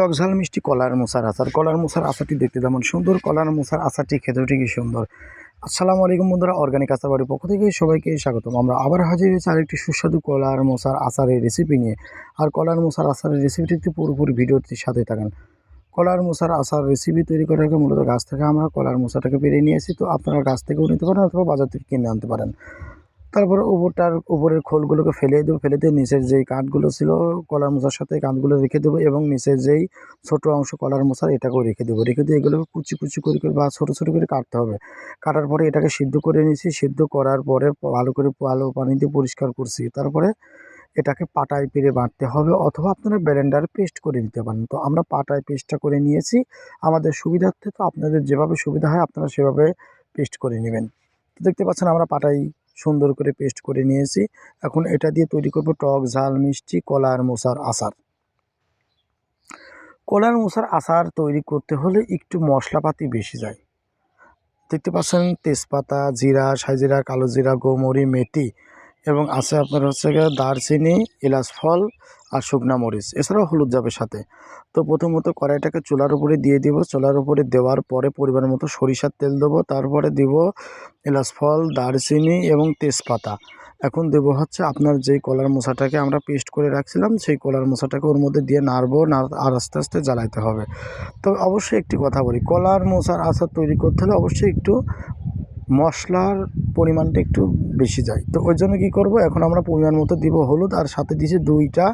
টক ঝাল মিষ্টি কলার মোসার আচার। কলার মোসার আচারটি দেখতে যেমন সুন্দর, কলার মোসার আচারটি খেতেও ঠিকই সুন্দর। আসসালামু আলাইকুম বন্ধুরা অর্গানিক আচার বাড়ির পক্ষ থেকে সবাইকে স্বাগতম। আমরা আবার হাজির হয়েছি আরেকটি সুস্বাদু কলার মোসার আচারের রেসিপি নিয়ে। আর কলার মোসার আচারের রেসিপিটিতে পুরোপুরি ভিডিওটির সাথে থাকেন। কলার মোসার আচার রেসিপি তৈরি করার আগে মূলত গাছ থেকে আমরা কলার মোসাটাকে পেরে নিয়েছি তো আপনারা গাছ থেকেও নিতে পারেন অথবা বাজার থেকে কিনে আনতে পারেন। তারপরে উপরটার উপরের খোলগুলোকে ফেলে দেবো, ফেলে দিয়ে নিচের যেই কাঠগুলো ছিল কলার মোচার সাথে কাঠগুলো রেখে দেবো এবং নিচের যেই ছোটো অংশ কলার মোচার এটাকেও রেখে দেবো। রেখে দিয়ে এগুলোকে কুচি কুচি করে করে বা ছোটো ছোটো করে কাটতে হবে। কাটার পরে এটাকে সিদ্ধ করে নিয়েছি। সিদ্ধ করার পরে ভালো করে ভালো পানি দিয়ে পরিষ্কার করছি। তারপরে এটাকে পাটায় পেরে বাঁটতে হবে অথবা আপনারা ব্লেন্ডারে পেস্ট করে নিতে পারেন। তো আমরা পাটায় পেস্টটা করে নিয়েছি। আমাদের সুবিধার্থে তো আপনাদের যেভাবে সুবিধা হয় আপনারা সেভাবে পেস্ট করে নেবেন। তো দেখতে পাচ্ছেন আমরা পাটাই সুন্দর করে পেস্ট করে নিয়েছি। এখন এটা দিয়ে তৈরি করব টক, ঝাল, মিষ্টি, কলার, মোসার আচার। কলার, মোসার আচার তৈরি করতে হলে একটু মশলাপাতি বেশি যায়। দেখতে পাচ্ছেন তেজপাতা, জিরা সাইজিরা কালো জিরা, গোমরি, মেথি এবং আছে আপনার হচ্ছে দারচিনি, এলাচ, ফল আর শুকনা মরিচ, এছাড়াও হলুদ যাবে সাথে। তো প্রথমত কড়াইটাকে চুলার উপরে দিয়ে দিব। চুলার উপরে দেওয়ার পরে পরিমাণ মতো সরিষার তেল দেবো। তারপরে দিব এলাচ ফল, দারচিনি এবং তেজপাতা। এখন দেব হচ্ছে আপনার যেই কলার মশাটাকে আমরা পেস্ট করে রাখছিলাম, সেই কলার মশাটাকে ওর মধ্যে দিয়ে নাড়বো, নাড়, আর আস্তে আস্তে জ্বালাইতে হবে। তবে অবশ্যই একটি কথা বলি, কলার মশার আচার তৈরি করতে হলে অবশ্যই একটু মশলার পরিমাণটা একটু বেশি যায়। তো ওই জন্য কী করব? এখন আমরা পরিমাণ মতো দিব হলুদ আর সাথে দিয়েছি দুইটা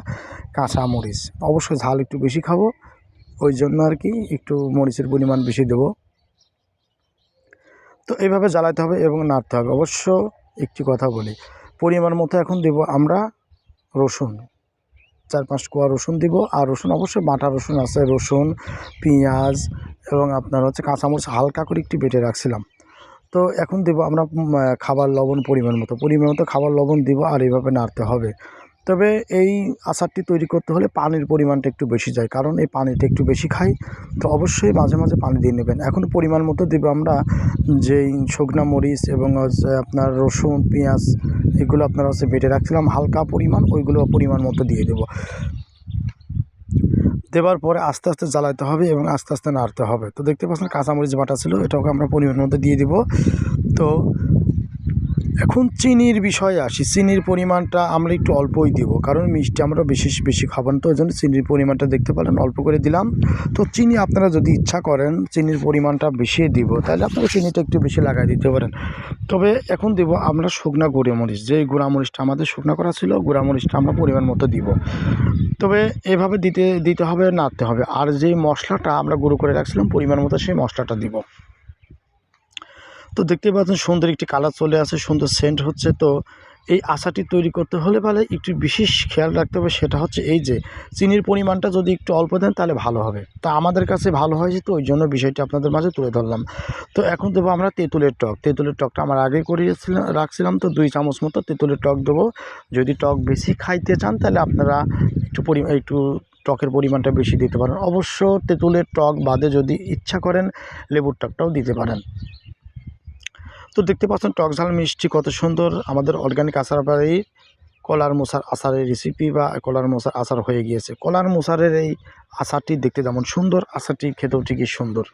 কাঁচা মরিচ অবশ্যই ঝাল একটু বেশি খাব, ওই জন্য আর কি একটু মরিচের পরিমাণ বেশি দেবো। তো এইভাবে জ্বালাতে হবে এবং নাড়তে হবে। অবশ্য একটি কথা বলি, পরিমাণ মতো এখন দেব আমরা রসুন। চার পাঁচ কোয়া রসুন দিব, আর রসুন অবশ্যই বাটা রসুন আছে, রসুন, পেঁয়াজ এবং আপনার হচ্ছে কাঁচামরিচ হালকা করে একটু বেটে রাখছিলাম। তো এখন দেবো আমরা খাবার লবণ পরিমাণ মতো পরিমাণ মতো খাবার লবণ দিব আর এইভাবে নাড়তে হবে। তবে এই আচারটি তৈরি করতে হলে পানির পরিমাণটা একটু বেশি যায়, কারণ এই পানিটা একটু বেশি খাই, তো অবশ্যই মাঝে মাঝে পানি দিয়ে নেবেন। এখন পরিমাণ মতো দেবো আমরা যেই শুকনা মরিচ এবং আপনার রসুন, পেঁয়াজ, এগুলো আপনার হচ্ছে বেটে রাখছিলাম, হালকা পরিমাণ, ওইগুলো পরিমাণ মতো দিয়ে দেবো। দেওয়ার পরে আস্তে আস্তে জ্বালাতে হবে এবং আস্তে আস্তে নাড়তে হবে। তো দেখতে পাচ্ছেন কাঁচামরিচ বাটা ছিল, এটাকে আমরা পনিরের মধ্যে দিয়ে দিব। তো এখন চিনির বিষয়ে আসি। চিনির পরিমাণটা আমরা একটু অল্পই দিব, কারণ মিষ্টি আমরা বেশি বেশি খাব না, তো ওই জন্য চিনির পরিমাণটা দেখতে পারেন, অল্প করে দিলাম। তো চিনি আপনারা যদি ইচ্ছা করেন, চিনির পরিমাণটা বেশি দিব, তাহলে আপনারা চিনিটা একটু বেশি লাগাই দিতে পারেন। তবে এখন দেব আমরা শুকনা গুঁড়োমরিচ, যেই গুঁড়ামরিচটা আমাদের শুকনা করা ছিল, গুঁড়ামরিচটা আমরা পরিমাণ মতো দিব। তবে এভাবে দিতে দিতে হবে, নাড়তে হবে। আর যেই মশলাটা আমরা গুঁড়ো করে রাখছিলাম, পরিমাণ মতো সেই মশলাটা দিব। তো দেখতে পাচ্ছেন সুন্দর একটি কালার চলে আসে, সুন্দর সেন্ট হচ্ছে। তো এই আচারটি তৈরি করতে হলে বলে একটু বিশেষ খেয়াল রাখতে হবে, সেটা হচ্ছে এই যে চিনির পরিমাণটা যদি একটু অল্প দেন তাহলে ভালো হবে। তা আমাদের কাছে ভালো হয়েছে তো ওই জন্য বিষয়টি আপনাদের মাঝে তুলে ধরলাম। তো এখন দেবো আমরা তেঁতুলের টক। তেঁতুলের টকটা আমার আগে করিয়েছিলাম, রাখছিলাম তো দুই চামচ মতো তেঁতুলের টক দেবো। যদি টক বেশি খাইতে চান তাহলে আপনারা একটু পরি, একটু টকের পরিমাণটা বেশি দিতে পারেন। অবশ্য তেঁতুলের টক বাদে যদি ইচ্ছা করেন লেবুর টকটাও দিতে পারেন। তো দেখতে পাচ্ছেন টক ঝাল মিষ্টি কত সুন্দর। আমাদের অর্গ্যানিক আচার বাড়ির কলার মোসার আচারের রেসিপি বা কলার মোসার আচার হয়ে গিয়েছে। কলার মোসারের এই আচারটি দেখতে যেমন সুন্দর, আচারটি খেতেও ঠিকই সুন্দর।